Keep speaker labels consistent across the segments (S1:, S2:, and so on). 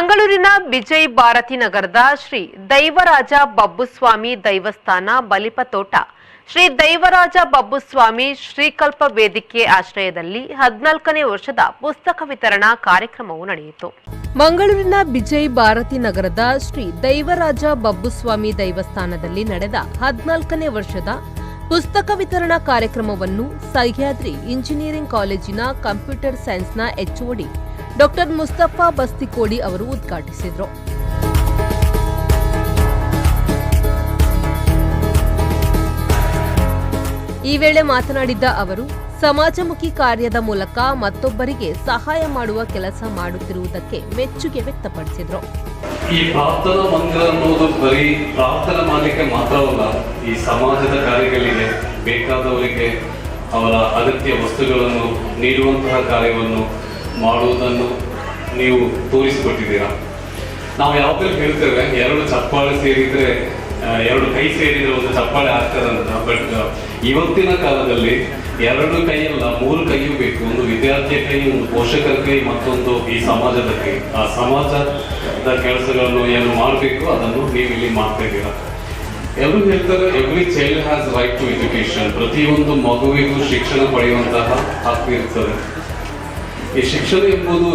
S1: ಮಂಗಳೂರಿನ ವಿಜಯ್ ಭಾರತಿ ನಗರದ ಶ್ರೀ ದೈವರಾಜ ಬಬ್ಬುಸ್ವಾಮಿ ದೈವಸ್ಥಾನ ಬಲಿಪತೋಟ. ಶ್ರೀ ದೈವರಾಜ ಬಬ್ಬುಸ್ವಾಮಿ ಶ್ರೀಕಲ್ಪ ವೇದಿಕೆ ಆಶ್ರಯದಲ್ಲಿ ಹದಿನಾಲ್ಕನೇ ವರ್ಷದ ಪುಸ್ತಕ ವಿತರಣಾ ಕಾರ್ಯಕ್ರಮವು ನಡೆಯಿತು. ಮಂಗಳೂರಿನ ವಿಜಯ್ ಭಾರತಿ ನಗರದ ಶ್ರೀ ದೈವರಾಜ ಬಬ್ಬುಸ್ವಾಮಿ ದೈವಸ್ಥಾನದಲ್ಲಿ ನಡೆದ ಹದಿನಾಲ್ಕನೇ ವರ್ಷದ ಪುಸ್ತಕ ವಿತರಣಾ ಕಾರ್ಯಕ್ರಮವನ್ನು ಸಹ್ಯಾದ್ರಿ ಇಂಜಿನಿಯರಿಂಗ್ ಕಾಲೇಜಿನ ಕಂಪ್ಯೂಟರ್ ಸೈನ್ಸ್ನ ಎಚ್ಒಡಿ ಡಾಕ್ಟರ್ ಮುಸ್ತಫಾ ಬಸ್ತಿಕೋಡಿ ಅವರು ಉದ್ಘಾಟಿಸಿದರು. ಈ ವೇಳೆ ಮಾತನಾಡಿದ್ದ ಅವರು, ಸಮಾಜಮುಖಿ ಕಾರ್ಯದ ಮೂಲಕ ಮತ್ತೊಬ್ಬರಿಗೆ ಸಹಾಯ ಮಾಡುವ ಕೆಲಸ ಮಾಡುತ್ತಿರುವುದಕ್ಕೆ ಮೆಚ್ಚುಗೆ ವ್ಯಕ್ತಪಡಿಸಿದರು.
S2: ಈ ಪ್ರಾರ್ಥನಾ ಮಂದಿರ ಅನ್ನೋದು ಬರೀ ಪ್ರಾರ್ಥನೆ ಮಾಡಲಿಕ್ಕೆ ಮಾತ್ರವಲ್ಲ ಈ ಸಮಾಜದ ಕಾರ್ಯಗಳಿಗೆ ಬೇಕಾದವರಿಗೆ ಅವರ ಅಗತ್ಯ ವಸ್ತುಗಳನ್ನು ನೀಡುವಂತಹ ಕಾರ್ಯವನ್ನು ಮಾಡುವುದನ್ನು ನೀವು ತೋರಿಸಿಕೊಟ್ಟಿದ್ದೀರಾ? ನಾವು ಯಾವಾಗಲೂ ಹೇಳ್ತೇವೆ, ಎರಡು ಚಪ್ಪಾಳೆ ಸೇರಿದ್ರೆ ಎರಡು ಕೈ ಸೇರಿದರೆ ಒಂದು ಚಪ್ಪಾಳೆ ಆಗ್ತದಂತ ಬಟ್ ಇವತ್ತಿನ ಕಾಲದಲ್ಲಿ ಎರಡು ಕೈಯಲ್ಲ, ಮೂರು ಕೈಯೂ ಬೇಕು. ಒಂದು ವಿದ್ಯಾರ್ಥಿಯ ಕೈ, ಒಂದು ಪೋಷಕರ ಕೈ, ಮತ್ತೊಂದು ಈ ಸಮಾಜದ ಕೈ. ಆ ಸಮಾಜದ ಕೆಲಸಗಳನ್ನು ಏನು ಮಾಡಬೇಕು, ಅದನ್ನು ನೀವು ಇಲ್ಲಿ ಮಾಡ್ತಾ ಇದ್ದೀರಾ? ಎಲ್ಲರೂ ಹೇಳ್ತಾರೆ every child has right to education ಪ್ರತಿಯೊಂದು ಮಗುವಿಗೂ ಶಿಕ್ಷಣ ಪಡೆಯುವಂತಹ ಹಕ್ಕು ಇರ್ತದೆ. ಈ ಶಿಕ್ಷಣ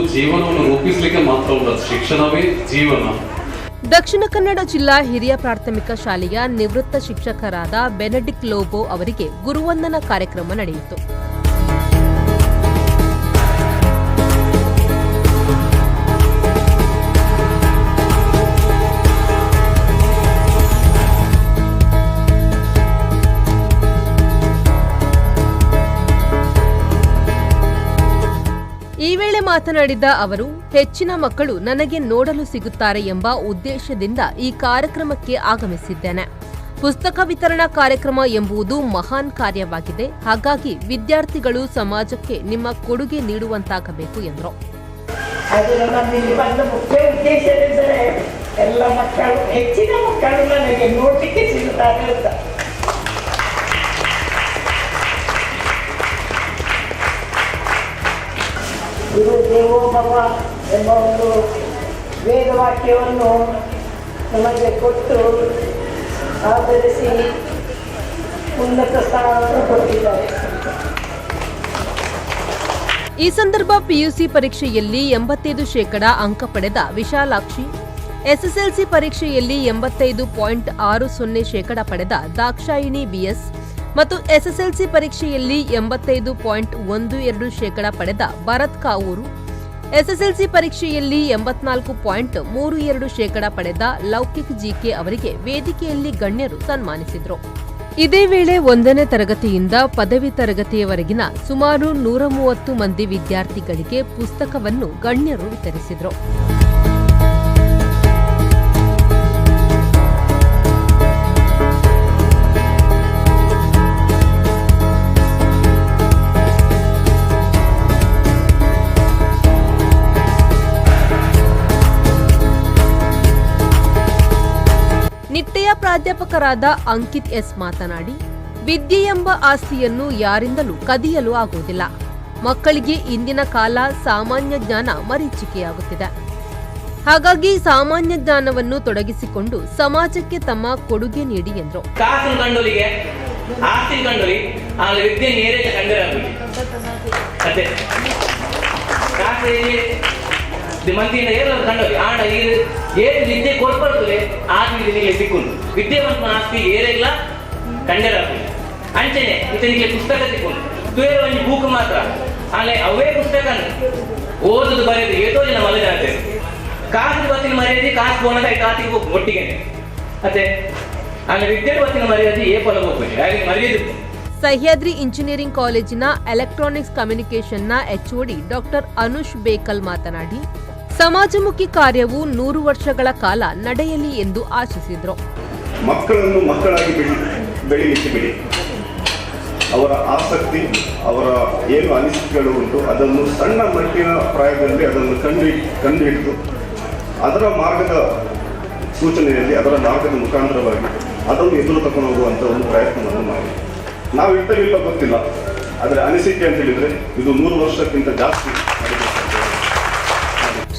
S2: ಜೀವನವನ್ನು ರೂಪಿಸಲಿಕ್ಕೆ ಶಿಕ್ಷಣವೇ ಜೀವನ.
S1: ದಕ್ಷಿಣ ಕನ್ನಡ ಜಿಲ್ಲಾ ಹಿರಿಯ ಪ್ರಾಥಮಿಕ ಶಾಲೆಯ ನಿವೃತ್ತ ಶಿಕ್ಷಕರಾದ ಬೆನೆಡಿಕ್ ಲೋಬೋ ಅವರಿಗೆ ಗುರುವಂದನ ಕಾರ್ಯಕ್ರಮ ನಡೆಯಿತು. ಈ ವೇಳೆ ಮಾತನಾಡಿದ ಅವರು, ಹೆಚ್ಚಿನ ಮಕ್ಕಳು ನನಗೆ ನೋಡಲು ಸಿಗುತ್ತಾರೆ ಎಂಬ ಉದ್ದೇಶದಿಂದ ಈ ಕಾರ್ಯಕ್ರಮಕ್ಕೆ ಆಗಮಿಸಿದ್ದೇನೆ. ಪುಸ್ತಕ ವಿತರಣಾ ಕಾರ್ಯಕ್ರಮ ಎಂಬುದು ಮಹಾನ್ ಕಾರ್ಯವಾಗಿದೆ. ಹಾಗಾಗಿ ವಿದ್ಯಾರ್ಥಿಗಳು ಸಮಾಜಕ್ಕೆ ನಿಮ್ಮ ಕೊಡುಗೆ ನೀಡುವಂತಾಗಬೇಕು ಎಂದರು.
S3: ಎಲ್ಲ ಮಕ್ಕಳು, ಹೆಚ್ಚಿನ ಮಕ್ಕಳು ನನಗೆ ನೋಡಲಿಕ್ಕೆ ಸಿಗುತ್ತಾರೆ ಅಂತ. ದೇವೋ ಭವ ಎಂಬ ಒಂದು ವೇದವಾಕ್ಯವನ್ನು ನಮಗೆ ಕೊಟ್ಟು ಆಧರಿಸಿ ಉನ್ನತ ಸ್ಥಾನವನ್ನು ಕೊಟ್ಟಿದ್ದಾರೆ.
S1: ಈ ಸಂದರ್ಭ ಪಿಯುಸಿ ಪರೀಕ್ಷೆಯಲ್ಲಿ ಎಂಬತ್ತೈದು ಶೇಕಡ ಅಂಕ ಪಡೆದ ವಿಶಾಲಾಕ್ಷಿ, ಎಸ್ಎಸ್ಎಲ್ಸಿ ಪರೀಕ್ಷೆಯಲ್ಲಿ ಎಂಬತ್ತೈದು ಪಾಯಿಂಟ್ ಆರು ಸೊನ್ನೆ ಶೇಕಡ ಪಡೆದ ದಾಕ್ಷಾಯಿಣಿ ಬಿಎಸ್ ಮತ್ತು ಎಸ್ಎಸ್ಎಲ್ಸಿ ಪರೀಕ್ಷೆಯಲ್ಲಿ ಎಂಬತ್ತೈದು ಪಾಯಿಂಟ್ ಒಂದು ಎರಡು ಶೇಕಡ ಪಡೆದ ಭರತ್ ಕಾವೂರು, ಎಸ್ಎಸ್ಎಲ್ಸಿ ಪರೀಕ್ಷೆಯಲ್ಲಿ ಎಂಬತ್ನಾಲ್ಕು ಪಾಯಿಂಟ್ ಮೂರು ಎರಡು ಶೇಕಡ ಪಡೆದ ಲೌಕಿಕ್ ಜಿಕೆ ಅವರಿಗೆ ವೇದಿಕೆಯಲ್ಲಿ ಗಣ್ಯರು ಸನ್ಮಾನಿಸಿದರು. ಇದೇ ವೇಳೆ ಒಂದನೇ ತರಗತಿಯಿಂದ ಪದವಿ ತರಗತಿಯವರೆಗಿನ ಸುಮಾರು ನೂರ ಮೂವತ್ತು ಮಂದಿ ವಿದ್ಯಾರ್ಥಿಗಳಿಗೆ ಪುಸ್ತಕವನ್ನು ಗಣ್ಯರು ವಿತರಿಸಿದರು. ಪ್ರಾಧ್ಯಾಪಕರಾದ ಅಂಕಿತ್ ಎಸ್ ಮಾತನಾಡಿ, ವಿದ್ಯೆ ಎಂಬ ಆಸ್ತಿಯನ್ನು ಯಾರಿಂದಲೂ ಕದಿಯಲು ಆಗುವುದಿಲ್ಲ. ಮಕ್ಕಳಿಗೆ ಇಂದಿನ ಕಾಲ ಸಾಮಾನ್ಯ ಜ್ಞಾನ ಮರೀಚಿಕೆಯಾಗುತ್ತಿದೆ. ಹಾಗಾಗಿ ಸಾಮಾನ್ಯ ಜ್ಞಾನವನ್ನು ತೊಡಗಿಸಿಕೊಂಡು ಸಮಾಜಕ್ಕೆ ತಮ್ಮ ಕೊಡುಗೆ ನೀಡಿ ಎಂದರು.
S4: ವಿದ್ಯೆ ನೇರಕ್ಕೆ ಕಂಡರಾಗಲಿ ಅದೇ ಕಾಸು ದಿ ಮಂದಿನ ಏರು ಕಂಡೋಲಿ ಆಂಡ, ಈ ಏರು ವಿದ್ಯೆ ಕೊಡ್ಪಡ್ತದೆ ಆಸ್ತಿ ನಿನಗೆ ಸಿಕ್ಕುಂಟು. ವಿದ್ಯಾವಂತನ ಆಸ್ತಿ ಏರೆಲ್ಲ ಕಂಡರಾಗಲಿ ಅಂಚನೆ ಇತನಿಗೆ ಪುಸ್ತಕ ಸಿಕ್ಕುಂಡು ತುಯರು ಒಂದು ಬೂಕ್ ಮಾತ್ರ. ಆಮೇಲೆ ಅವೇ ಪುಸ್ತಕ ಓದುದು ಬರೆದು ಏಟೋ ಜನ ಮಲಗಾಗ್ತದೆ ಕಾಸು ಬತ್ತಿನ ಮರ್ಯಾದೆ, ಕಾಸು ಬೋನದ ಕಾಸಿಗೆ ಹೋಗಿ, ಒಟ್ಟಿಗೆ. ಅದೇ ಆಮೇಲೆ ವಿದ್ಯೆ ಬತ್ತಿನ ಮರ್ಯಾದೆ, ಏ ಪದ ಹೋಗ್ಬೇಕು ಹಾಗೆ ಮರ್ಯಾದೆ
S1: ಸಹ್ಯಾದ್ರಿ ಇಂಜಿನಿಯರಿಂಗ್ ಕಾಲೇಜಿನ ಎಲೆಕ್ಟ್ರಾನಿಕ್ಸ್ ಕಮ್ಯುನಿಕೇಷನ್ನ ಎಚ್ಒಡಿ ಡಾಕ್ಟರ್ ಅನುಷ್ ಬೇಕಲ್ ಮಾತನಾಡಿ ಸಮಾಜಮುಖಿ ಕಾರ್ಯವು ನೂರು ವರ್ಷಗಳ ಕಾಲ ನಡೆಯಲಿ ಎಂದು ಆಶಿಸಿದರು.
S5: ಮಕ್ಕಳನ್ನು ಮಕ್ಕಳಾಗಿ ಬೆಳೆಯಲಿಕ್ಕೆ ಬಿಡಿ. ಅವರ ಆಸಕ್ತಿ, ಅವರ ಏನು ಅನಿಸಿಕೆಗಳು ಉಂಟು, ಅದನ್ನು ಸಣ್ಣ ಮಟ್ಟಿನ ಪ್ರಾಯದಲ್ಲಿ ಅದನ್ನು ಕಂಡು, ಕಂಡುಹಿಡಿದು, ಅದರ ಮಾರ್ಗದ ಸೂಚನೆಯಲ್ಲಿ, ಅದರ ಮಾರ್ಗದ ಮುಖಾಂತರವಾಗಿ ಅದನ್ನು ಎದುರು ತಕೊಂಡು ಹೋಗುವಂಥ ಒಂದು ಪ್ರಯತ್ನವನ್ನು ಮಾಡಿ. ನಾವು ಇದ್ದರಿಲ್ಲ ಗೊತ್ತಿಲ್ಲ, ಆದರೆ ಅನಿಸಿಕೆ ಅಂತ ಹೇಳಿದರೆ ಇದು ನೂರು ವರ್ಷಕ್ಕಿಂತ ಜಾಸ್ತಿ.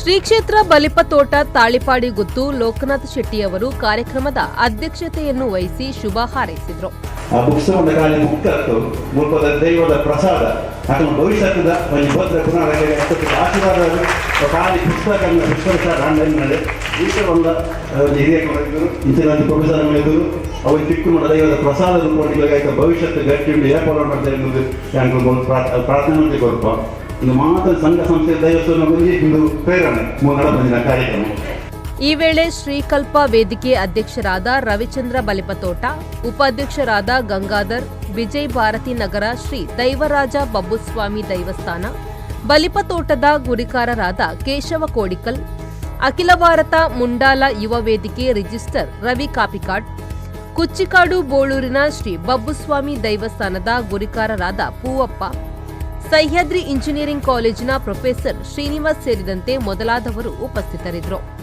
S1: ಶ್ರೀ ಕ್ಷೇತ್ರ ಬಲಿಪತೋಟ ತಾಳಿಪಾಡಿ ಗುತ್ತು ಲೋಕನಾಥ್ ಶೆಟ್ಟಿಯವರು ಕಾರ್ಯಕ್ರಮದ ಅಧ್ಯಕ್ಷತೆಯನ್ನು ವಹಿಸಿ ಶುಭ ಹಾರೈಸಿದರು.
S6: ದೈವದ ಪ್ರಸಾದ ಭವಿಷ್ಯದ ಆಶೀರ್ವಾದ ಅವ್ರು ಚಿಕ್ಕ ಮಟ್ಟ ದೈವದ ಪ್ರಸಾದ ಗಟ್ಟಿ ಏರ್ಪಾಡು ಮಾಡ್ತಾರೆ ಎನ್ನುವುದು ಪ್ರಾರ್ಥನೆ
S1: ಈ ವೇಳೆ ಶ್ರೀಕಲ್ಪ ವೇದಿಕೆ ಅಧ್ಯಕ್ಷರಾದ ರವಿಚಂದ್ರ ಬಲಿಪತೋಟ, ಉಪಾಧ್ಯಕ್ಷರಾದ ಗಂಗಾಧರ್, ವಿಜಯ್ ಭಾರತಿ ನಗರ ಶ್ರೀ ದೈವರಾಜ ಬಬ್ಬುಸ್ವಾಮಿ ದೈವಸ್ಥಾನ, ಬಲಿಪತೋಟದ ಗುರಿಕಾರರಾದ ಕೇಶವ ಕೋಡಿಕಲ್, ಅಖಿಲ ಭಾರತ ಮುಂಡಾಲ ಯುವ ವೇದಿಕೆ ರಿಜಿಸ್ಟರ್ ರವಿ ಕಾಪಿಕಾಡ್, ಕುಚ್ಚಿಕಾಡು ಬೋಳೂರಿನ ಶ್ರೀ ಬಬ್ಬುಸ್ವಾಮಿ ದೈವಸ್ಥಾನದ ಗುರಿಕಾರರಾದ ಪೂವಪ್ಪ ಸಹ್ಯಾದ್ರಿ ಇಂಜಿನಿಯರಿಂಗ್ ಕಾಲೇಜಿನ ಪ್ರೊಫೆಸರ್ ಶ್ರೀನಿವಾಸ್ ಸೇರಿದಂತೆ ಮೊದಲಾದವರು ಉಪಸ್ಥಿತರಿದ್ದರು.